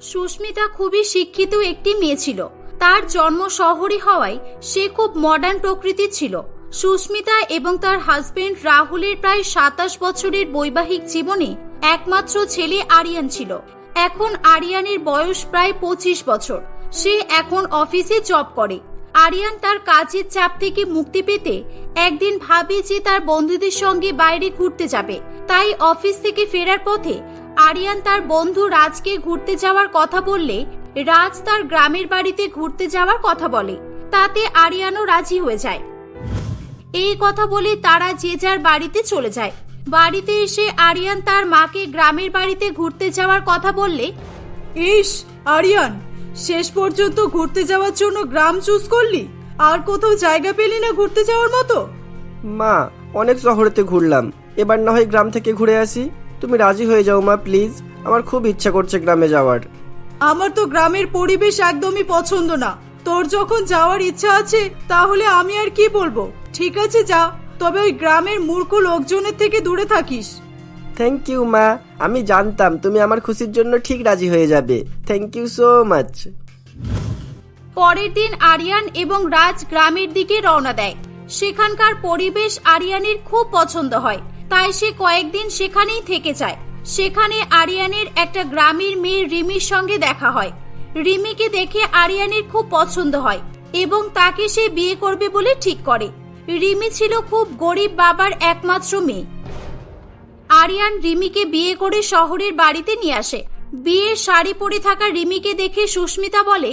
সুস্মিতা খুবই শিক্ষিত একটি মেয়ে ছিল। তার জন্ম শহরে হওয়ায় সে খুব মডার্ন প্রকৃতির ছিল। সুস্মিতা এবং তার হাজবেন্ড রাহুলের প্রায় সাতাশ বছরের বৈবাহিক জীবনে একমাত্র ছেলে আরিয়ান ছিল। এখন আরিয়ানের বয়স প্রায় পঁচিশ বছর। সে এখন অফিসে জব করে। আরিয়ান তার কাজের চাপ থেকে মুক্তি পেতে একদিন ভাবে যে তার বন্ধুদের সঙ্গে বাইরে ঘুরতে যাবে। তাই অফিস থেকে ফেরার পথে আরিয়ান তার বন্ধু রাজকে ঘুরতে যাওয়ার কথা বললে রাজ তার গ্রামের বাড়িতে ঘুরতে যাওয়ার কথা বলে। তাতে আরিয়ানও রাজি হয়ে যায়। এই কথা বলে তারা যে যার বাড়িতে চলে যায়। বাড়িতে এসে আরিয়ান তার মাকে গ্রামের বাড়িতে ঘুরতে যাওয়ার কথা বললে ইস আরিয়ান শেষ পর্যন্ত ঘুরতে যাওয়ার জন্য গ্রাম চুজ করলি? আর কোথাও জায়গা পেলি না ঘুরতে যাওয়ার মতো? মা অনেক শহরেতে ঘুরলাম। এবার না হয় গ্রাম থেকে ঘুরে আসি। তুমি রাজি হয়ে যাও মা প্লিজ। আমার খুব ইচ্ছা করছে গ্রামে যাওয়ার। আমার তো গ্রামের পরিবেশ একদমই পছন্দ না। তোর যখন যাওয়ার ইচ্ছা আছে তাহলে আমি আর কি বলব? ঠিক আছে যা। তবে ওই গ্রামের মূর্খ লোকজনের থেকে দূরে থাকিস। থ্যাংক ইউ মা। আমি জানতাম তুমি আমার খুশির জন্য ঠিক রাজি হয়ে যাবে। থ্যাংক ইউ সো মাচ পরের দিন আরিয়ান এবং রাজ গ্রামের দিকে রওনা দেয়। সেখানকার পরিবেশ আরিয়ানের খুব পছন্দ হয়। তাই সে কয়েকদিন সেখানেই থেকে যায়। সেখানে আরিয়ানের একটা গ্রামের মেয়ে রিমির সঙ্গে দেখা হয়। রিমিকে দেখে আরিয়ানের খুব পছন্দ হয় এবং তাকে সে বিয়ে করবে বলে ঠিক করে। রিমি ছিল খুব গরিব বাবার একমাত্র মেয়ে। আরিয়ান রিমিকে বিয়ে করে শহরের বাড়িতে নিয়ে আসে। বিয়ের শাড়ি পরে থাকা রিমিকে দেখে সুস্মিতা বলে,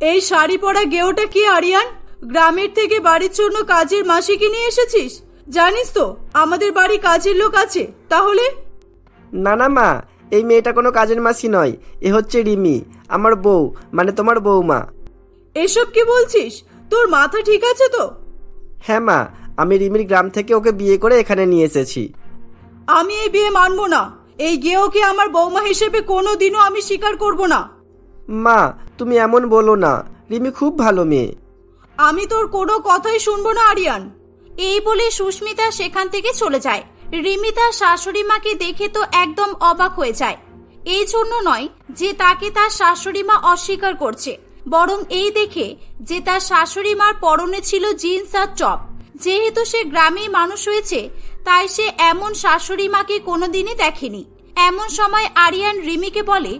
এই শাড়ি পরা গেওটা কি আরিয়ান? গ্রামের থেকে বাড়ির জন্য কাজের মাসিকে নিয়ে এসেছিস? জানিস তো আমাদের বাড়ি কাজের লোক আছে তাহলে? না না মা এই মেয়েটা কোনো কাজের মাসি নয় এ হচ্ছে রিমি আমার বউ মানে তোমার বউমা। এসব কি বলছিস? তোর মাথা ঠিক আছে তো? হ্যাঁ মা আমি রিমির গ্রাম থেকে ওকে বিয়ে করে এখানে নিয়ে এসেছি। আমি এই বিয়ে মানবো না এই গেওকে আমার বৌমা হিসেবে কোনো দিনও আমি স্বীকার করব না। মা তুমি এমন বলো না রিমি খুব ভালো মেয়ে। আমি তোর কোনো কথাই শুনব না আরিয়ান। এই বলে সুস্মিতা সেখান থেকে চলে যায়। রিমি তার শাশুড়ি মাকে দেখে তো একদম অবাক হয়ে যায়। এই জন্য নয় যে তাকে তার শাশুড়ি মা অস্বীকার করছে, বরং এই দেখে যে তার শাশুড়ি মার পরনে ছিল জিন্স আর টপ। যেহেতু সে গ্রামেই মানুষ হয়েছে, তাই সে এমন শাশুড়ি মাকে কোনোদিনই দেখেনি। এমন সময় আরিয়ান রিমিকে বলে,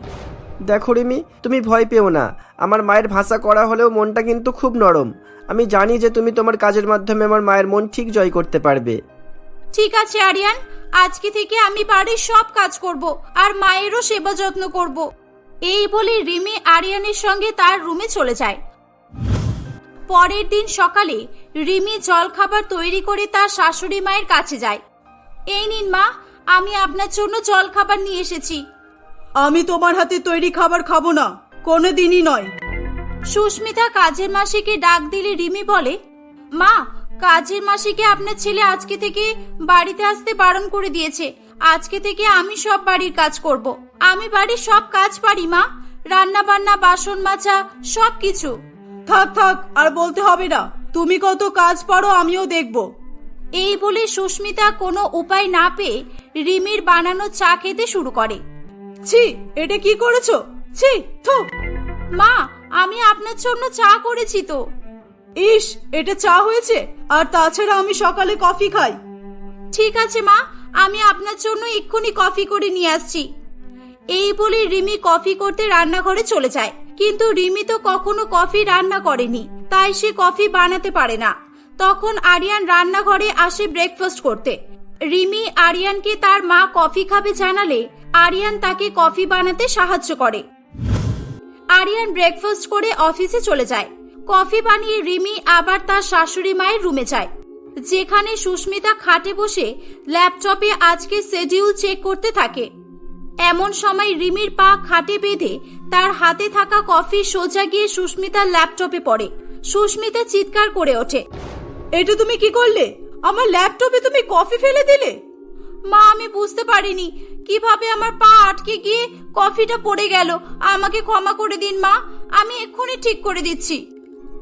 দেখো রিমি, তুমি ভয় পেও না। আমার মায়ের ভাষা করা হলেও মনটা কিন্তু খুব নরম। আমি জানি যে তুমি তোমার কাজের মাধ্যমে আমার মায়ের মন ঠিক জয় করতে পারবে। ঠিক আছে আরিয়ান। আজকে থেকে আমি বাড়ির সব কাজ করব আর মায়েরও সেবা যত্ন করব। এই বলে রিমি আরিয়ানের সঙ্গে তার রুমে চলে যায়। পরের দিন সকালে রিমি জলখাবার তৈরি করে তার শাশুড়ি মায়ের কাছে যায়। এই নিন মা আমি আপনার জন্য জলখাবার নিয়ে এসেছি। আমি তোমার হাতে তৈরি খাবার খাব না কোনো দিনই নয়। সুস্মিতা কাজের মাসিকে ডাক দিলে রিমি বলে মা কাজের মাসিকে আপনার ছেলে আজকে থেকে বাড়িতে আসতে বারণ করে দিয়েছে। আজকে থেকে আমি সব বাড়ির কাজ করব। আমি বাড়ির সব কাজ পারি মা। রান্না বান্না বাসন মাছা সব কিছু। থাক থাক আর বলতে হবে না। তুমি কত কাজ পারো আমিও দেখব। এই বলে সুস্মিতা কোনো উপায় না পেয়ে রিমির বানানো চা খেতে শুরু করে। ছি এটা কি করেছ? ছি থু। মা আমি আপনার জন্য চা করেছি তো। ইস, এটা চা হয়েছে? আর তাছাড়া আমি সকালে কফি খাই। ঠিক আছে, মা। আমি আপনার জন্য এক্ষুনি কফি করে নিয়ে আসছি। এই বলে রিমি কফি করতে রান্নাঘরে চলে যায়। কিন্তু রিমি তো কখনো কফি রান্না করেনি, তাই সে কফি বানাতে পারে না। তখন আরিয়ান রান্নাঘরে আসে ব্রেকফাস্ট করতে। রিমি আরিয়ানকে তার মা কফি খাবে জানালে আরিয়ান তাকে কফি বানাতে সাহায্য করে। আরিয়ান ব্রেকফাস্ট করে অফিসে চলে যায়। কফি বানিয়ে রিমি আবার তার শাশুড়ি মায়ের রুমে যায়। যেখানে সুস্মিতা খাটে বসে ল্যাপটপে আজকে শিডিউল চেক করতে থাকে। এমন সময় রিমির পা খাটে বেঁধে তার হাতে থাকা কফি সোজা গিয়ে সুস্মিতার ল্যাপটপে পড়ে। সুস্মিতা চিৎকার করে ওঠে, এটা তুমি কি করলে? আমার ল্যাপটপে তুমি কফি ফেলে দিলে? মা আমি বুঝতে পারিনি। কীভাবে আমার পা আটকে গিয়ে কফিটা পড়ে গেল? আমাকে ক্ষমা করে দিন মা। আমি এক্ষুনি ঠিক করে দিচ্ছি।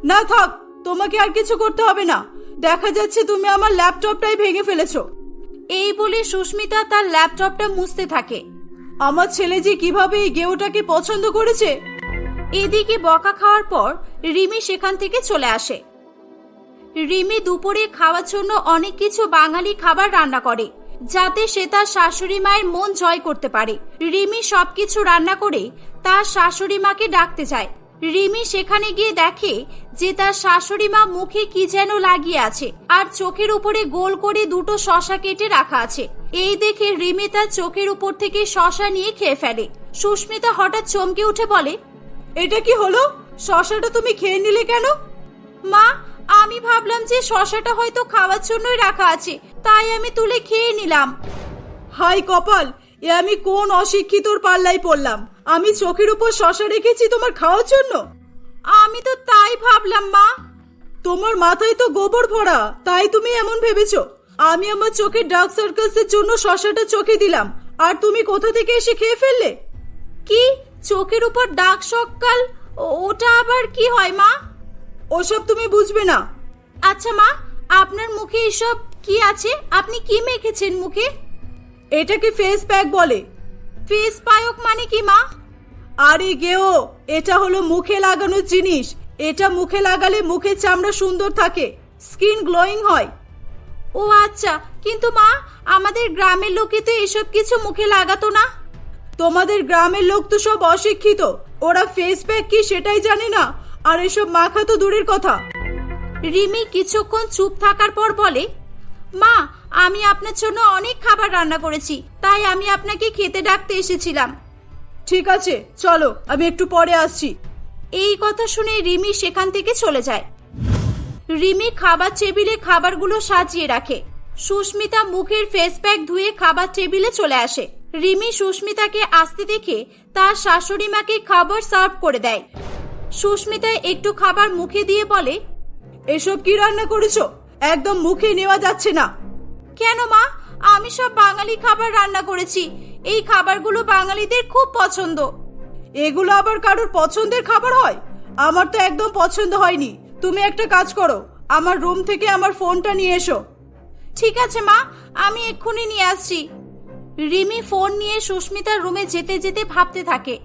না থাক তোমাকে আর কিছু করতে হবে না। দেখা যাচ্ছে তুমি আমার ল্যাপটপটাই ভেঙে ফেলেছো। এই বলে সুস্মিতা তার ল্যাপটপটা মুছতে থাকে। আমার ছেলে যে কীভাবে এই গেওটাকে পছন্দ করেছে? এদিকে বকা খাওয়ার পর রিমি সেখান থেকে চলে আসে। রিমি দুপুরে খাওয়ার জন্য অনেক কিছু বাঙালি খাবার রান্না করে। যাতে সে তার শাশুড়ি মায়ের মন জয় করতে পারে। রিমি সবকিছু রান্না করে তার শাশুড়ি মাকে ডাকতে যায়। রিমি সেখানে গিয়ে দেখে যে তার শাশুড়ি মা মুখে কি যেন লাগিয়ে আছে আর চোখের উপরে গোল করে দুটো শশা কেটে রাখা আছে। এই দেখে রিমি তার চোখের উপর থেকে শশা নিয়ে খেয়ে ফেলে। সুস্মিতা হঠাৎ চমকে উঠে বলে, এটা কি হলো? শশাটা তুমি খেয়ে নিলে কেন? মা আমি ভাবলাম যে শশাটা হয়তো খাওয়ার জন্যই রাখা আছে, তাই আমি তুলে খেয়ে নিলাম। হাই কপাল, এ আমি কোন অশিক্ষিতর পাল্লাই পড়লাম? আমি চোখের উপর শশা রেখেছি তোমার খাওয়ার জন্য? আমি তো তাই ভাবলাম, মা। তোমার মাথায় তো গোবর ভরা, তাই তুমি এমন ভেবেছো। আমি আমার চোখের ডার্ক সার্কেলসের জন্য শশাটা চোখে দিলাম, আর তুমি কোথা থেকে এসে খেয়ে ফেললে? কি? চোখের উপর দাগ সকাল? ওটা আবার কি হয়, মা? ওসব তুমি বুঝবে না। আচ্ছা মা আপনার মুখে এসব কি আছে? আপনি কি মেখেছেন মুখে? এটাকে ফেস প্যাক বলে। ফেস পায়ক মানে কি মা? আরে গেও এটা হলো মুখে লাগানোর জিনিস। এটা মুখে লাগালে মুখের চামড়া সুন্দর থাকে স্কিন গ্লোয়িং হয়। ও আচ্ছা কিন্তু মা আমাদের গ্রামের লোকে তো এসব কিছু মুখে লাগাতো না। তোমাদের গ্রামের লোক তো সব অশিক্ষিত ওরা ফেস প্যাক কি সেটাই জানে না। আর এসব মাখা তো দূরের কথা। রিমি কিছুক্ষণ চুপ থাকার পর বলে, মা, আমি আপনার জন্য অনেক খাবার রান্না করেছি, তাই আমি আপনাকে খেতে ডাকতে এসেছিলাম। ঠিক আছে, চলো, আমি একটু পরে আসছি। এই কথা শুনে রিমি সেখান থেকে চলে যায়। রিমি খাবার টেবিলে খাবারগুলো সাজিয়ে রাখে। সুস্মিতা মুখের ফেস প্যাক ধুয়ে খাবার টেবিলে চলে আসে। রিমি সুস্মিতাকে আসতে দেখে তার শাশুড়ি মাকে খাবার সার্ভ করে দেয়। সুস্মিতা একটু খাবার মুখে দিয়ে বলে, এসব কি রান্না করেছ? একদম মুখে নেওয়া যাচ্ছে না। কেন মা? আমি সব বাঙালি খাবার রান্না করেছি। এই খাবারগুলো বাঙালিদের খুব পছন্দ। এগুলো আবার কারোর পছন্দের খাবার হয়? আমার তো একদম পছন্দ হয়নি। তুমি একটা কাজ করো, আমার রুম থেকে আমার ফোনটা নিয়ে এসো। ঠিক আছে মা, আমি এক্ষুনি নিয়ে আসছি। রিমি ফোন নিয়ে সুস্মিতার রুমে যেতে যেতে ভাবতে থাকে,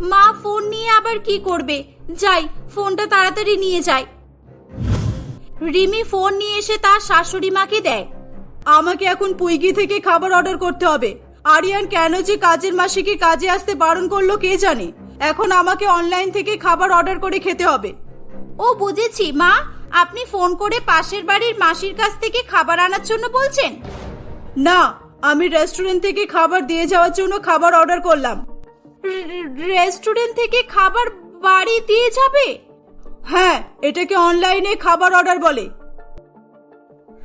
মা, ফোন নিয়ে আবার কি করবে? যাই ফোনটা তাড়াতাড়ি নিয়ে যাই। রিমি ফোন নিয়ে এসে তার শাশুড়ি মাকে দেয়। আমাকে এখন পুইগি থেকে খাবার অর্ডার করতে হবে। আরিয়ান কেন যে কাজের মাসিকে কাজে আসতে বারণ করল কে জানে? এখন আমাকে অনলাইন থেকে খাবার অর্ডার করে খেতে হবে। ও বুঝেছি মা। আপনি ফোন করে পাশের বাড়ির মাসির কাছ থেকে খাবার আনার জন্য বলছেন? না আমি রেস্টুরেন্ট থেকে খাবার দিয়ে যাওয়ার জন্য খাবার অর্ডার করলাম। রেস্টুরেন্ট থেকে খাবার বাড়ি দিয়ে যাবে? হ্যাঁ এটাকে অনলাইনে খাবার অর্ডার বলে।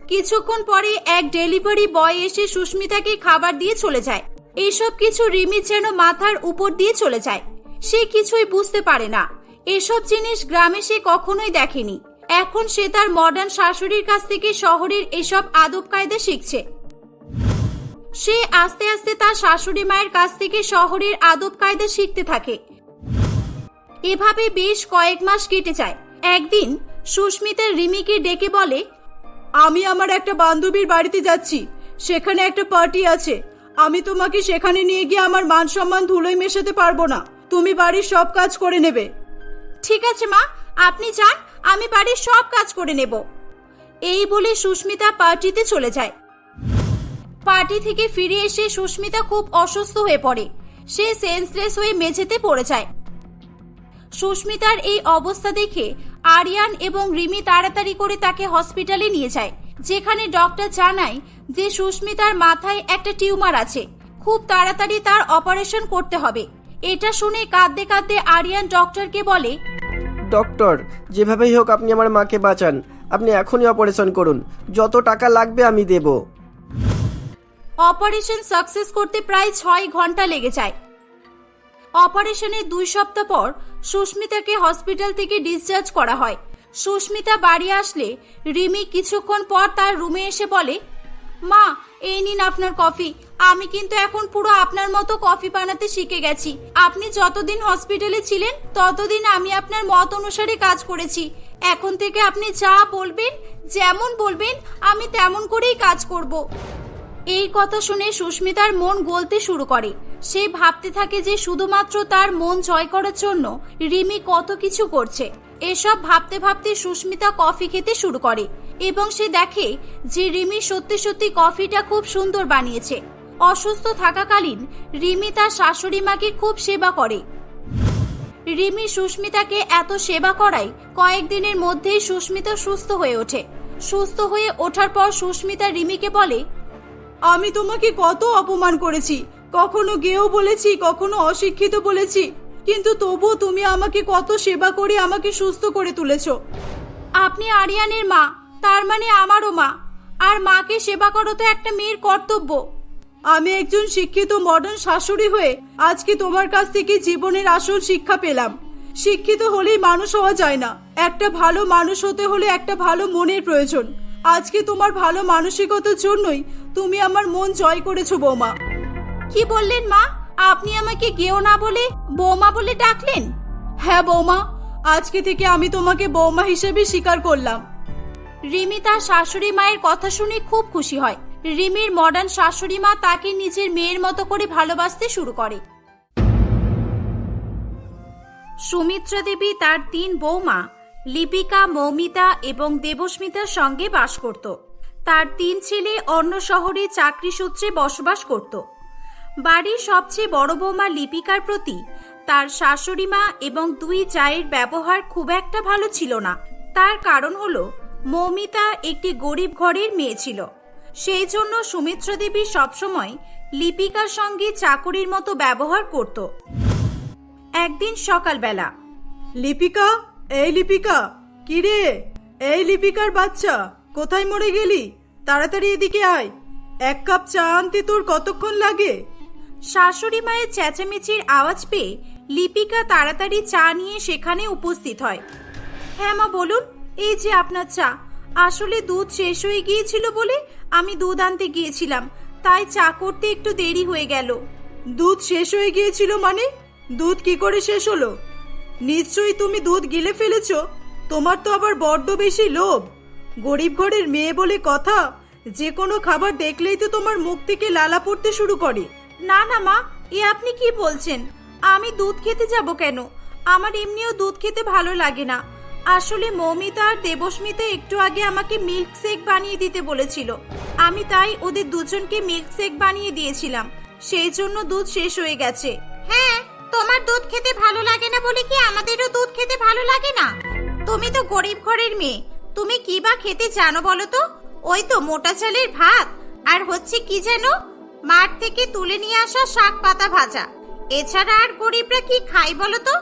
কিছুক্ষণ পরে এক ডেলিভারি বয় এসে সুস্মিতাকে খাবার দিয়ে চলে যায়। এসব কিছু রিমি যেন মাথার উপর দিয়ে চলে যায়। সে কিছুই বুঝতে পারে না। এসব জিনিস গ্রামে সে কখনোই দেখেনি। এখন সে তার মডার্ন শাশুড়ির কাছ থেকে শহরের এসব আদব কায়দা শিখছে। সে আস্তে আস্তে তার শাশুড়ি মায়ের কাছ থেকে শহরের আদব কায়দা শিখতে থাকে। এভাবে বেশ কয়েক মাস কেটে যায়। একদিন সুস্মিতা রিমিকে ডেকে বলে, আমি আমার একটা বান্ধবীর বাড়িতে যাচ্ছি। সেখানে একটা পার্টি আছে। আমি তোমাকে সেখানে নিয়ে গিয়ে আমার মান সম্মান ধুলোয় মেশাতে পারব না। তুমি বাড়ির সব কাজ করে নেবে। ঠিক আছে মা, আপনি যান, আমি বাড়ির সব কাজ করে নেব। এই বলে সুস্মিতা পার্টিতে চলে যায়। পার্টি থেকে ফিরে এসে সুস্মিতা খুব অসুস্থ হয়ে পড়ে। সে সেন্সলেস হয়ে মেঝেতে পড়ে যায়। সুস্মিতার এই অবস্থা দেখে আরিয়ান এবং রিমি তাড়াতাড়ি করে তাকে হসপিটালে নিয়ে যায় যেখানে ডক্টর জানায় যে সুস্মিতার মাথায় একটা টিউমার আছে। খুব তাড়াতাড়ি তার অপারেশন করতে হবে। এটা শুনে কাঁদতে কাঁদতে আরিয়ান ডক্টরকে বলে ডক্টর যেভাবেই হোক আপনি আমার মাকে বাঁচান। আপনি এখনই অপারেশন করুন। যত টাকা লাগবে আমি দেব। অপারেশন সাকসেস করতে প্রায় ছয় ঘণ্টা লেগে যায়। অপারেশনের দুই সপ্তাহ পর সুস্মিতাকে হসপিটাল থেকে ডিসচার্জ করা হয়। সুস্মিতা বাড়ি আসলে রিমি কিছুক্ষণ পর তার রুমে এসে বলে, মা, এই নিন আপনার কফি। আমি কিন্তু এখন পুরো আপনার মতো কফি বানাতে শিখে গেছি। আপনি যতদিন হসপিটালে ছিলেন, ততদিন আমি আপনার মত অনুসারে কাজ করেছি। এখন থেকে আপনি যা বলবেন, যেমন বলবেন, আমি তেমন করেই কাজ করব। এই কথা শুনে সুস্মিতার মন গলতে শুরু করে। সে ভাবতে থাকে যে শুধুমাত্র তার মন জয় করার জন্য রিমি কত কিছু করছে। এসব ভাবতে ভাবতে সুস্মিতা কফি খেতে শুরু করে এবং সে দেখে যে রিমি সত্যি সত্যি কফিটা খুব সুন্দর বানিয়েছে। অসুস্থ থাকাকালীন রিমি তার শাশুড়ি মাকে খুব সেবা করে। রিমি সুস্মিতাকে এত সেবা করায় কয়েকদিনের মধ্যেই সুস্মিতা সুস্থ হয়ে ওঠে। সুস্থ হয়ে ওঠার পর সুস্মিতা রিমিকে বলে, আমি তোমাকে কত অপমান করেছি। কখনো গেও বলেছি, কখনো অশিক্ষিত বলেছি, কিন্তু তবুও তুমি আমাকে কত সেবা করে আমাকে সুস্থ করে তুলেছো। আপনি আরিয়ানের মা, তার মানে আমারও মা, আর মাকে সেবা করো তো একটা মেয়ের কর্তব্য। আমি একজন শিক্ষিত মডার্ন শাশুড়ি হয়ে আজকে তোমার কাছ থেকে জীবনের আসল শিক্ষা পেলাম। শিক্ষিত হলেই মানুষ হওয়া যায় না। একটা ভালো মানুষ হতে হলে একটা ভালো মনের প্রয়োজন। আজকে তোমার ভালো মানসিকতার জন্যই তুমি আমার মন জয় করেছ, বৌমা। কি বললেন মা? আপনি আমাকে গেও না বলে বৌমা বলে ডাকলেন? হ্যাঁ বৌমা, আজকে থেকে আমি তোমাকে বৌমা হিসেবে স্বীকার করলাম। রিমি তার শাশুড়ি মায়ের কথা শুনে খুব খুশি হয়। রিমির মডার্ন শাশুড়ি মা তাকে নিজের মেয়ের মতো করে ভালোবাসতে শুরু করে। সুমিত্রা দেবী তার তিন বৌমা, লিপিকা, মৌমিতা এবং দেবস্মিতার সঙ্গে বাস করত। তার তিন ছেলে অন্য শহরে চাকরি সূত্রে বসবাস করত। বাড়ির সবচেয়ে বড় বৌমা লিপিকার প্রতি তার শাশুড়ি মা এবং দুই চায়ের ব্যবহার খুব একটা ভালো ছিল না। তার কারণ হলো, মৌমিতা একটি গরিব ঘরের মেয়ে ছিল। সেই জন্য সুমিত্রা দেবী সবসময় লিপিকার সঙ্গে চাকরির মতো ব্যবহার করত। একদিন সকালবেলা, লিপিকা, এই লিপিকা কিরে এই লিপিকার বাচ্চা, কোথায় মরে গেলি? তাড়াতাড়ি এদিকে আয়। এক কাপ চা আনতে তোর কতক্ষণ লাগে? শাশুড়ি মায়ের চেঁচামেচির আওয়াজ পেয়ে লিপিকা তাড়াতাড়ি চা নিয়ে সেখানে উপস্থিত হয়। হ্যাঁ মা, বলুন, এই যে আপনার চা। আসলে দুধ শেষ হয়ে গিয়েছিল বলে আমি দুধ আনতে গিয়েছিলাম। তাই চা করতে একটু দেরি হয়ে গেল। দুধ শেষ হয়ে গিয়েছিল মানে? দুধ কি করে শেষ হলো? নিশ্চয়ই তুমি দুধ গিলে ফেলেছ। তোমার তো আবার বড্ড বেশি লোভ। গরিব ঘরের মেয়ে বলে কথা, যে কোনো খাবার দেখলেই তো তোমার মুখ থেকে লালা পড়তে শুরু করে। না না মা এ আপনি কি বলছেন? আমি দুধ খেতে যাব কেন? আমার এমনিও দুধ খেতে ভালো লাগে না। আসলে মৌমিতা আর দেবস্মিতা একটু আগে আমাকে মিল্ক শেক বানিয়ে দিতে বলেছিল। আমি তাই ওদের দুজনকে মিল্ক শেক বানিয়ে দিয়েছিলাম। সেই জন্য দুধ শেষ হয়ে গেছে। হ্যাঁ তোমার দুধ খেতে ভালো লাগে না বলে কি আমাদেরও দুধ খেতে ভালো লাগে না? তুমি তো গরিব ঘরের মেয়ে। তুমি কি বা খেতে জানো বলো তো? ওই তো মোটা চালের ভাত। আর হচ্ছে কি যেন? মাঠ থেকে তুলে নিয়ে আসা শাক পাতা ভাজা। এছাড়া আর গরিবরা কি খাই বলো তো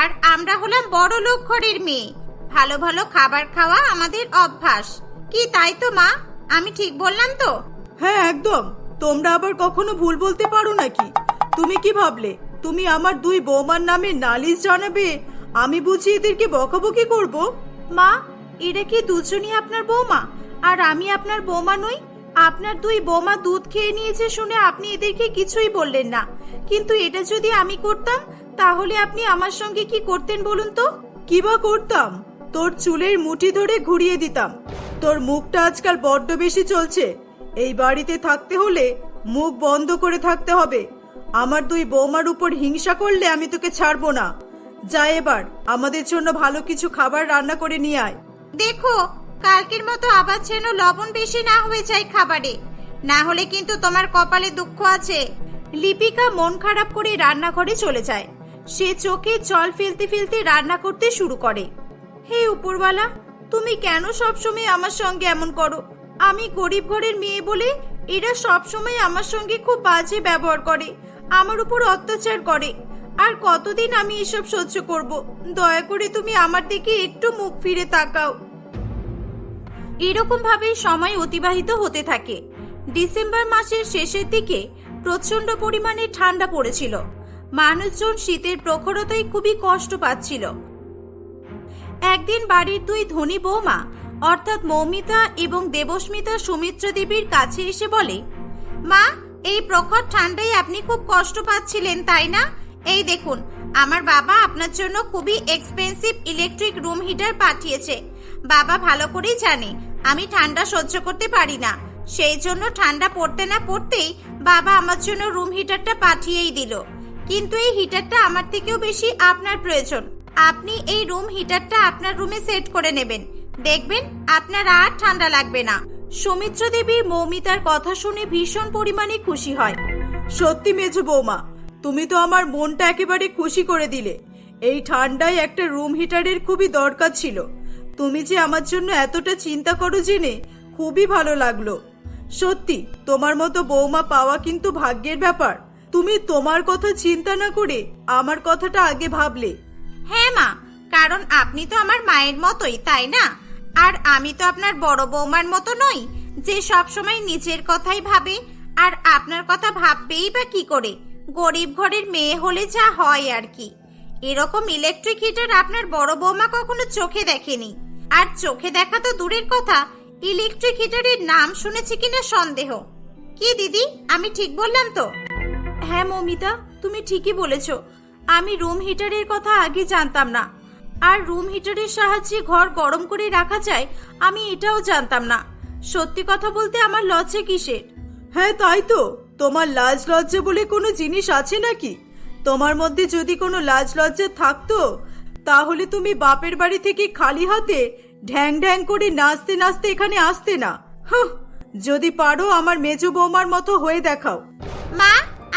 আর আমরা হলাম বড় লোক ঘরের মেয়ে। ভালো ভালো খাবার খাওয়া আমাদের অভ্যাস। কি তাই তো মা? আমি ঠিক বললাম তো? হ্যাঁ একদম। তোমরা আবার কখনো ভুল বলতে পারো নাকি? তুমি কি ভাবলে? তুমি আমার দুই বৌমার নামে নালিশ জানাবে? আমি বুঝি এদেরকে বকাবকি করব? মা এরা কি দুজনই আপনার বৌমা? আর আমি আপনার বৌমা নই? আপনার দুই বৌমা দুধ খেয়ে নিয়েছে শুনে আপনি এদেরকে কিছুই বললেন না। কিন্তু এটা যদি আমি করতাম তাহলে আপনি আমার সঙ্গে কি করতেন বলুন তো? কি বা করতাম? তোর চুলের মুঠি ধরে ঘুরিয়ে দিতাম। তোর মুখটা আজকাল বড্ড বেশি চলছে। এই বাড়িতে থাকতে হলে মুখ বন্ধ করে থাকতে হবে। আমার দুই বৌমার উপর হিংসা করলে আমি তোকে ছাড়বো না। যা এবার আমাদের জন্য ভালো কিছু খাবার রান্না করে নিয়ে আয়। দেখো কালকের মতো আবার যেন লবণ বেশি না হয়ে যায় খাবারে। না হলে কিন্তু তোমার কপালে দুঃখ আছে। লিপিকা মন খারাপ করে রান্নাঘরে চলে যায়। সে চোখে জল ফেলতে ফেলতে রান্না করতে শুরু করে। হে উপরওয়ালা, তুমি কেন সবসময় আমার সঙ্গে এমন করো? আমি গরিব ঘরের মেয়ে বলে এরা সবসময় আমার সঙ্গে খুব বাজে ব্যবহার করে, আমার উপর অত্যাচার করে। আর কতদিন আমি এসব সহ্য করব? দয়া করে তুমি আমার দিকে একটু মুখ ফিরে তাকাও। এরকম ভাবে সময় অতিবাহিত হতে থাকে। ডিসেম্বর মাসের শেষের দিকে প্রচণ্ড পরিমাণে ঠান্ডা পড়েছিল। মানুষজন শীতের প্রখরতায় খুবই কষ্ট পাচ্ছিল। একদিন বাড়ির দুই ধনী বৌমা, অর্থাৎ মৌমিতা এবং দেবস্মিতা সুমিত্র দেবীর কাছে এসে বলে, মা, এই প্রখর ঠান্ডায় আপনি খুব কষ্ট পাচ্ছিলেন, তাই না? এই দেখুন, আমার বাবা আপনার জন্য খুবই এক্সপেন্সিভ ইলেকট্রিক রুম হিটার পাঠিয়েছে। বাবা ভালো করেই জানে আমি ঠান্ডা সহ্য করতে পারি না। সেই জন্য ঠান্ডা পড়তে না পড়তেই বাবা আমার জন্য রুম হিটারটা পাঠিয়েই দিল। কিন্তু এই হিটারটা আমার থেকেও বেশি আপনার প্রয়োজন। আপনি এই রুম হিটারটা আপনার রুমে সেট করে নেবেন। দেখবেন আপনার আর ঠান্ডা লাগবে না। সৌমিত্র দেবীর মৌমিতার কথা শুনে ভীষণ পরিমাণে খুশি হয়। সত্যি মেজো বৌমা, তুমি তো আমার মনটা একেবারে খুশি করে দিলে। এই ঠান্ডায় একটা রুম হিটারের খুবই দরকার ছিল। তুমি যে আমার জন্য এতটা চিন্তা করো জেনে খুবই ভালো লাগল। সত্যি, তোমার মতো বৌমা পাওয়া কিন্তু ভাগ্যের ব্যাপার। তুমি তোমার কথা চিন্তা না করে আমার কথাটা আগে ভাবলে। হ্যাঁ মা, কারণ আপনি তো আমার মায়ের মতোই, তাই না? আর আমি তো আপনার বড় বৌমার মতো নই, যে সব সময় নিজের কথাই ভাবে, আর আপনার কথা ভাববেই বা কি করে? গরিব ঘরের মেয়ে হলে যা হয় আর কি। এরকম ইলেকট্রিক হিটার আপনার বড় বৌমা কখনো চোখে দেখেনি। আর চোখে দেখা তো দূরের কথা ইলেকট্রিক হিটারের নাম শুনেছি কিনা সন্দেহ। কি দিদি আমি ঠিক বললাম তো? হ্যাঁ মমিতা তুমি ঠিকই বলেছ। আমি রুম হিটারের কথা আগে জানতাম না। আর রুম হিটারের সাহায্যে ঘর গরম করে রাখা যায় আমি এটাও জানতাম না। সত্যি কথা বলতে আমার লজ্জা কিসের? হ্যাঁ তাই তো। তোমার লাজ লজ্জা বলে কোনো জিনিস আছে নাকি? তোমার মধ্যে যদি কোনো লাজ লজ্জা থাকতো তাহলে তুমি বাপের বাড়ি থেকে খালি হাতে ঢ্যাং ঢ্যাং করে নাচতে নাচতে এখানে আসতে না। যদি পারো আমার মেজো বৌমার মতো হয়ে দেখাও। মা,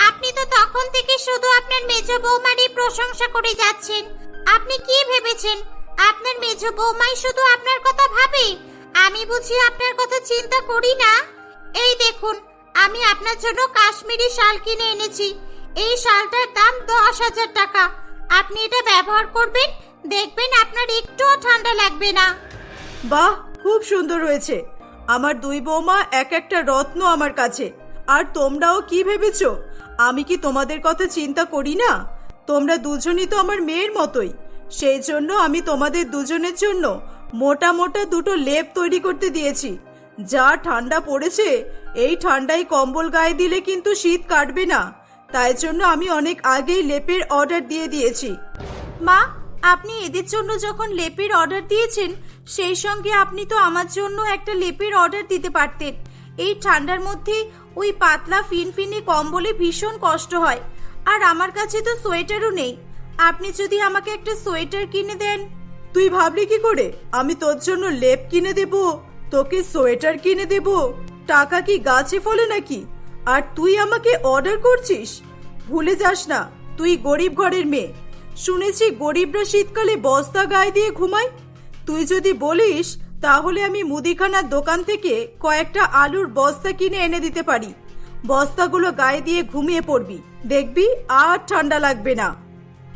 আপনি তো তখন থেকে শুধু আপনার মেজ বৌমারই প্রশংসা করে যাচ্ছেন। আপনি কি ভেবেছেন? আপনার মেজ বৌমাই শুধু আপনার কথা ভাবে? আমি বুঝি আপনার কথা চিন্তা করি না। এই দেখুন, আমি আপনার জন্য কাশ্মীরি শাল কিনে এনেছি। এই শালটার দাম দশ হাজার টাকা। আপনি এটা ব্যবহার করবেন, দেখবেন আপনার একটুও ঠান্ডা লাগবে না। বাহ, খুব সুন্দর হয়েছে। আমার দুই বৌমা এক একটা রত্ন আমার কাছে। আর তোমরাও কি ভেবেছ? আমি কি তোমাদের কথা চিন্তা করি না? তোমরা দুজনই তো আমার মেয়ের মতোই। সেই জন্য আমি তোমাদের দুজনের জন্য মোটা মোটা দুটো লেপ তৈরি করতে দিয়েছি। যা ঠান্ডা পড়েছে, এই ঠান্ডায় কম্বল গায়ে দিলে কিন্তু শীত কাটবে না। তাই জন্য আমি অনেক আগেই লেপের অর্ডার দিয়ে দিয়েছি। মা, আপনি এদের জন্য যখন লেপের অর্ডার দিয়েছেন, সেই সঙ্গে আপনি তো আমার জন্য একটা লেপের অর্ডার দিতে পারতেন। এই ঠান্ডার মধ্যে ওই পাতলা ফিনফিনে কম্বলে ভীষণ কষ্ট হয়, আর আমার কাছে তো সোয়েটারও নেই। আপনি যদি আমাকে একটা সোয়েটার কিনে দেন। তুই ভাবলি কি করে? আমি তোর জন্য লেপ কিনে দেব, তোকে সোয়েটার কিনে দেব। টাকা কি গাছে ফলে নাকি? আর তুই আমাকে অর্ডার করছিস? ভুলে যাস না, তুই গরিব ঘরের মেয়ে। শুনেছি গরিবরা শীতকালে বস্তা গায়ে দিয়ে ঘুমায়। তুই যদি বলিস, তাহলে আমি মুদিখানার দোকান থেকে কয়েকটা আলুর বস্তা কিনে এনে দিতে পারি। বস্তাগুলো গায়ে দিয়ে ঘুমিয়ে পড়বি। দেখবি আর ঠান্ডা লাগবে না।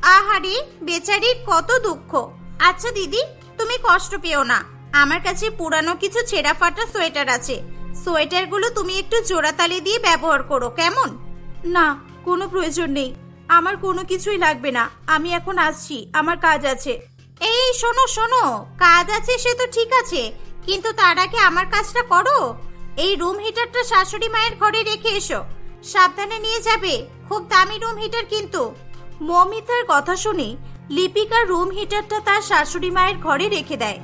আহারে, বেচারির কত দুঃখ। আচ্ছা দিদি, তুমি কষ্ট পেও না। আমার কাছে পুরানো কিছু ছেঁড়া ফাটা সোয়েটার আছে। সোয়েটারগুলো তুমি একটু জোড়াতালি দিয়ে ব্যবহার করো কেমন? না কোনো প্রয়োজন নেই। আমার কোনো কিছুই লাগবে না। আমি এখন আসছি আমার কাজ আছে। এই শোনো শোনো কাজ আছে সে তো ঠিক আছে কিন্তু তার আগে আমার কাজটা করো। এই রুম হিটারটা শাশুড়ি মায়ের ঘরে রেখে এসো। সাবধানে নিয়ে যাবে খুব দামি রুম হিটার কিন্তু। মমিতার কথা শুনে লিপিকা রুম হিটারটা তার শাশুড়ি মায়ের ঘরে রেখে দেয়।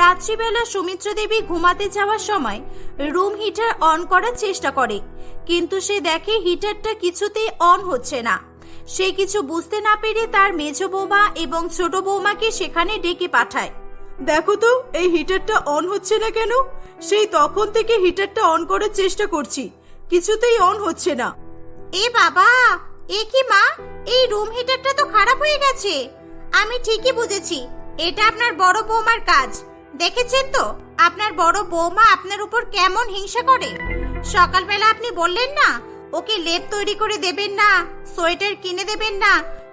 রাত্রিবেলা সুমিত্রা দেবী ঘুমাতে যাওয়ার সময় রুম হিটার অন করার চেষ্টা করে, কিন্তু সে দেখে হিটারটা কিছুতেই অন হচ্ছে না। সে কিছু বুঝতে না পেরে তার মেজ বৌমা এবং ছোট বৌমাকে সেখানে ডেকে পাঠায়। দেখো তো, এই হিটারটা অন হচ্ছে না কেন? সেই তখন থেকে হিটারটা অন করার চেষ্টা করছি, কিছুতেই অন হচ্ছে না। এ বাবা, এ কি মা? এই রুম হিটারটা তো খারাপ হয়ে গেছে। আমি ঠিকই বুঝেছি, এটা আপনার বড় বৌমার কাজ। দেখেছেন তো? আপনার বড় বৌমা আপনার উপর কেমন হিংসা করে? সকালবেলা আপনি বললেন না, ওকে লেপ তৈরি করে দেবেন না, সোয়েটার কিনে দেবেন না,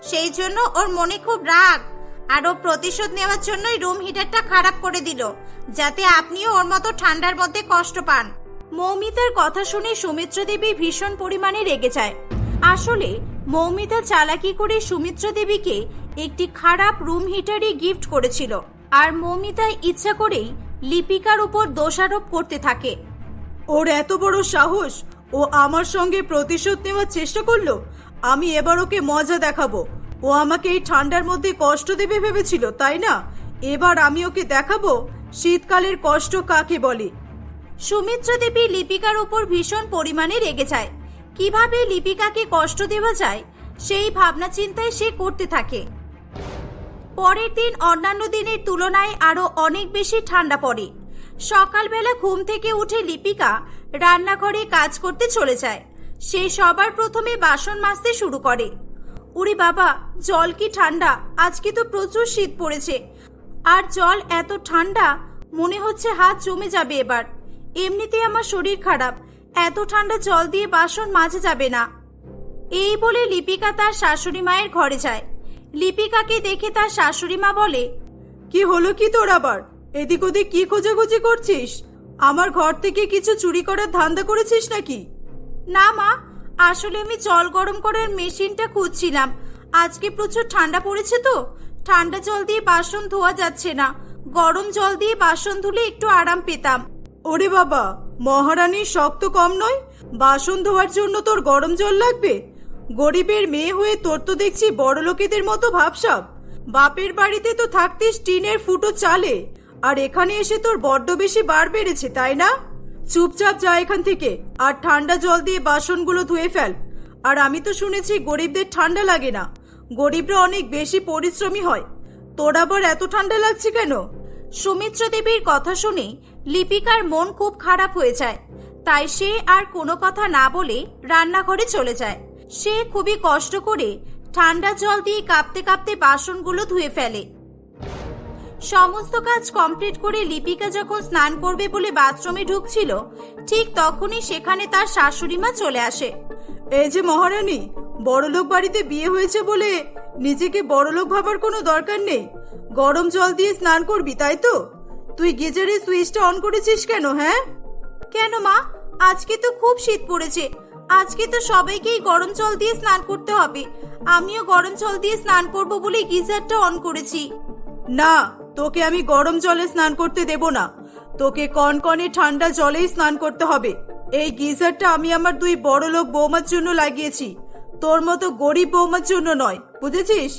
সেই জন্য ওর মনে খুব রাগ। আর ও প্রতিশোধ নেওয়ার জন্যই রুম হিটারটা খারাপ করে দিল, যাতে আপনিও ওর মতো ঠান্ডার মধ্যে কষ্ট পান। মৌমিতার কথা শুনে সুমিত্রা দেবী ভীষণ পরিমাণে রেগে যায়। আসলে, মৌমিতা চালাকি করে সুমিত্রা দেবীকে একটি খারাপ রুম হিটারই গিফট করেছিল। আর মৌমিতা ইচ্ছা করেই লিপিকার উপর দোষারোপ করতে থাকে। ওর এত বড় সাহস ও আমার সঙ্গে প্রতিশোধ নেওয়ার চেষ্টা করল আমি এবার ওকে মজা দেখাবো। ও আমাকে এই ঠান্ডার মধ্যে কষ্ট দেবে ভেবেছিল তাই না? এবার আমি ওকে দেখাবো শীতকালের কষ্ট কাকে বলে। সুমিত্রা দেবী লিপিকার উপর ভীষণ পরিমাণে রেগে যায়। কীভাবে লিপিকাকে কষ্ট দেওয়া যায় সেই ভাবনা চিন্তায় সে করতে থাকে। পরের দিন অন্যান্য দিনের তুলনায় আরও অনেক বেশি ঠান্ডা পড়ে। সকালবেলা ঘুম থেকে উঠে লিপিকা রান্নাঘরে কাজ করতে চলে যায়। সে সবার প্রথমে বাসন মাজতে শুরু করে। উরি বাবা, জল কি ঠান্ডা? আজকে তো প্রচুর শীত পড়েছে। আর জল এত ঠান্ডা, মনে হচ্ছে হাত জমে যাবে এবার। এমনিতে আমার শরীর খারাপ। এত ঠান্ডা জল দিয়ে বাসন মাজা যাবে না। এই বলে লিপিকা তার শাশুড়ি মায়ের ঘরে যায়। লিপিকাকে দেখে তার শাশুড়ি মা বলে কি হলো কি তোর আবার? এদিক ওদিক কি খোঁজাখুঁজি করছিস? আমার ঘর থেকে কিছু চুরি করার ধান্দা করেছিস নাকি? না মা আসলে আমি জল গরম করার মেশিনটা খুঁজছিলাম। আজকে প্রচুর ঠান্ডা পড়েছে তো। ঠান্ডা জল দিয়ে বাসন ধোয়া যাচ্ছে না। গরম জল দিয়ে বাসন ধুলে একটু আরাম পেতাম। ওরে বাবা মহারানীর শক্ত কম নয়? বাসন ধোয়ার জন্য তোর গরম জল লাগবে? গরিবের মেয়ে হয়ে তোর তো দেখছি বড় লোকেদের মতো ভাবসাব। বাপের বাড়িতে তো থাকতিস টিনের ফুটো চালে, আর এখানে এসে তোর বড্ড বেশি বার বেড়েছে, তাই না? চুপচাপ যা এখান থেকে, আর ঠান্ডা জল দিয়ে বাসনগুলো ধুয়ে ফেল। আর আমি তো শুনেছি গরিবদের ঠান্ডা লাগে না, গরিবরা অনেক বেশি পরিশ্রমী হয়। তোর আবার এত ঠান্ডা লাগছে কেন? সুমিত্র দেবীর কথা শুনে লিপিকার মন খুব খারাপ হয়ে যায়, তাই সে আর কোনো কথা না বলে রান্নাঘরে চলে যায়। সে খুবই কষ্ট করে ঠান্ডা জল দিয়ে কাঁপতে কাঁপতে বাসনগুলো ধুয়ে ফেলে। সমস্ত কাজ কমপ্লিট করে লিপিকা যখন স্নান করবে বলে বাথরুমে ঢুকছিল ঠিক তখনই সেখানে তার শাশুড়ি মা চলে আসে। এই যে মহারানী বড়লোক বাড়িতে বিয়ে হয়েছে বলে নিজেকে বড়লোক ভাবার কোনো দরকার নেই। গরম জল দিয়ে স্নান করবি তাই তো? তুই গিজারের সুইচটা অন করেছিস কেন হ্যাঁ? কেন মা? আজকে তো খুব শীত পড়েছে। আজকে তো সবাইকেই গরম জল দিয়ে স্নান করতে হবে। আমিও গরম জল দিয়ে স্নান করব বলে গিজারটা অন করেছি। না তোকে আমি গরম জলে স্নান করতে দেব না। তোকে কনকনে ঠান্ডা জলেই স্নান করতে হবে। এই গিজারটা আমি আমার দুই বড় লোক বৌমার জন্য লাগিয়েছি। তোর মতো গরিব বৌমার জন্য নয় বুঝেছিস?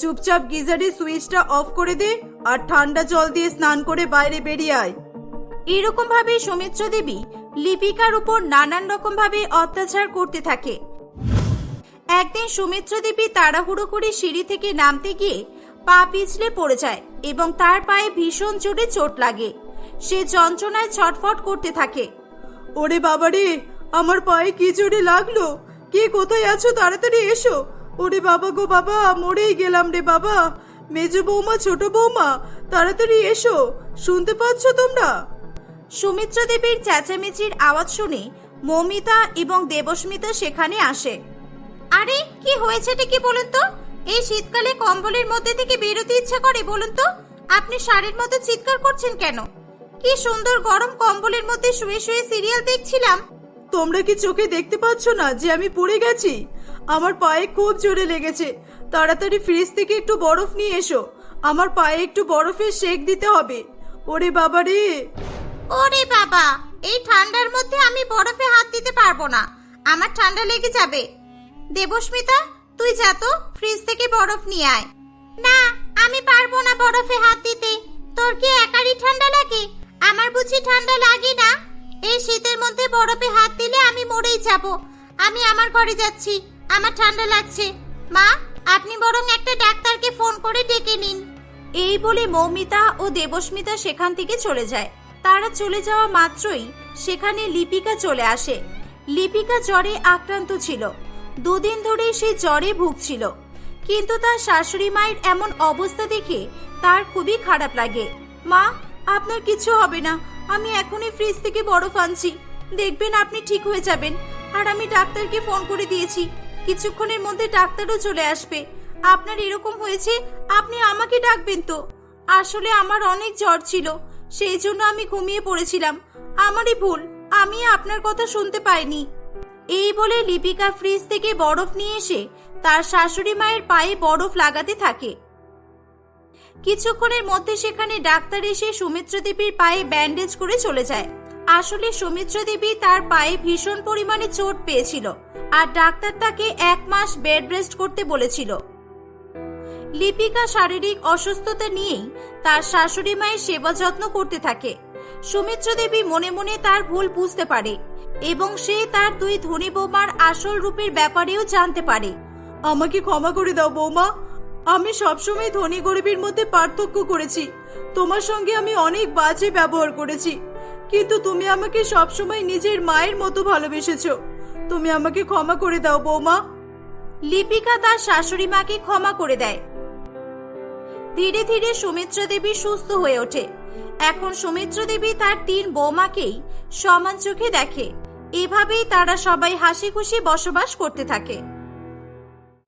চুপচাপ গিজারের সুইচটা অফ করে দে আর ঠান্ডা জল দিয়ে স্নান করে বাইরে বেরিয়ে আয়। এরকম ভাবে সৌমিত্র দেবী লিপিকার উপর নানান রকম ভাবে অত্যাচার করতে থাকে। একদিন সুমিত্রা দেবী তাড়াহুড়ো করে সিঁড়ি থেকে নামতে গিয়ে পা পিছলে পড়ে যায় এবং তার পায়ে ভীষণ জোরে চোট লাগে। সে যন্ত্রণায় ছটফট করতে থাকে। ওরে বাবারে, আমার পায়ে কি জোরে লাগল? কে কোথায় আছো? তাড়াতাড়ি এসো। ওরে বাবা গো বাবা, মরেই গেলাম রে বাবা। মেজ বৌমা, ছোট বৌমা, তাড়াতাড়ি এসো। শুনতে পাচ্ছ তোমরা? সুমিত্রা দেবীর চেঁচামেচির আওয়াজ শুনে মৌমিতা এবং দেবস্মিতা সেখানে আসে। আরে, কি হয়েছেটা কি বলুন তো? এই শীতকালে কম্বলের মধ্যে থেকে বেরোতে ইচ্ছা করে বলুন তো? আপনি শাড়ির মতো চিৎকার করছেন কেন? কি সুন্দর গরম কম্বলের মধ্যে শুয়ে শুয়ে সিরিয়াল দেখছিলাম। তোমরা কি চোখে দেখতে পাচ্ছ না যে আমি পড়ে গেছি? আমার পায়ে খুব জোরে লেগেছে। তাড়াতাড়ি ফ্রিজ থেকে একটু বরফ নিয়ে এসো। আমার পায়ে একটু বরফের শেক দিতে হবে। ওরে বাবা রে ওরে বাবা, এই ঠান্ডার মধ্যে আমি বরফে হাত দিতে পারব না। আমার ঠান্ডা লেগে যাবে। দেবস্মিতা, তুই যা তো, ফ্রিজ থেকে বরফ নিয়ে আয়। না, আমি পারব না বরফে হাত দিতে। তোর কি একারই ঠান্ডা লাগে? আমার বুঝি ঠান্ডা লাগে না? এই শীতের মধ্যে বরফে হাত দিলে আমি মরেই যাব। আমি আমার ঘরে যাচ্ছি। আমার ঠান্ডা লাগছে। মা, আপনি বরং একটা ডাক্তারকে ফোন করে ডেকে নিন। এই বলে মৌমিতা ও দেবস্মিতা সেখান থেকে চলে যায়। তারা চলে যাওয়া মাত্রই সেখানে লিপিকা চলে আসে। লিপিকা জ্বরে আক্রান্ত ছিল। দুদিন ধরে সে জ্বরে ভুগছিল। কিন্তু তার শাশুড়ি মায়ের এমন অবস্থা দেখে তার খুবই খারাপ লাগে। মা, আপনার কিছু হবে না। আমি এখনই ফ্রিজ থেকে বরফ আনছি। দেখবেন আপনি ঠিক হয়ে যাবেন। আর আমি ডাক্তারকে ফোন করে দিয়েছি। কিছুক্ষণের মধ্যে ডাক্তারও চলে আসবে। আপনার এরকম হয়েছে, আপনি আমাকে ডাকবেন তো। আসলে আমার অনেক জ্বর ছিল। সেই জন্য আমি ঘুমিয়ে পড়েছিলাম। আমারই ভুল, আমি আপনার কথা শুনতে পাইনি। এই বলে লিপিকা ফ্রিজ থেকে বরফ নিয়ে এসে তার শাশুড়ি মায়ের পায়ে বরফ লাগাতে থাকে। কিছুক্ষণের মধ্যে সেখানে ডাক্তার এসে সুমিত্রা দেবীর পায়ে ব্যান্ডেজ করে চলে যায়। আসলে সুমিত্রা দেবী তার পায়ে ভীষণ পরিমাণে চোট পেয়েছিল আর ডাক্তার তাকে এক মাস বেড রেস্ট করতে বলেছিল। লিপিকা শারীরিক অসুস্থতা নিয়েই তার শাশুড়ি মায়ের সেবা যত্ন করতে থাকে। সুমিত্রা দেবী মনে মনে তার ভুল বুঝতে পারে এবং সে তার দুই ধনী বৌমার আসল রূপের ব্যাপারেও জানতে পারে। আমাকে ক্ষমা করে দাও বৌমা। আমি সবসময় ধনী গরিবের মধ্যে পার্থক্য করেছি। তোমার সঙ্গে আমি অনেক বাজে ব্যবহার করেছি। কিন্তু তুমি আমাকে সবসময় নিজের মায়ের মতো ভালোবেসেছো। তুমি আমাকে ক্ষমা করে দাও বৌমা। লিপিকা তার শাশুড়ি মাকে ক্ষমা করে দেয়। ধীরে ধীরে সুমিত্রা দেবী সুস্থ হয়ে ওঠে। এখন সুমিত্রা দেবী তার তিন বৌমাকেই সমান চোখে দেখে। এভাবেই তারা সবাই হাসি খুশি বসবাস করতে থাকে।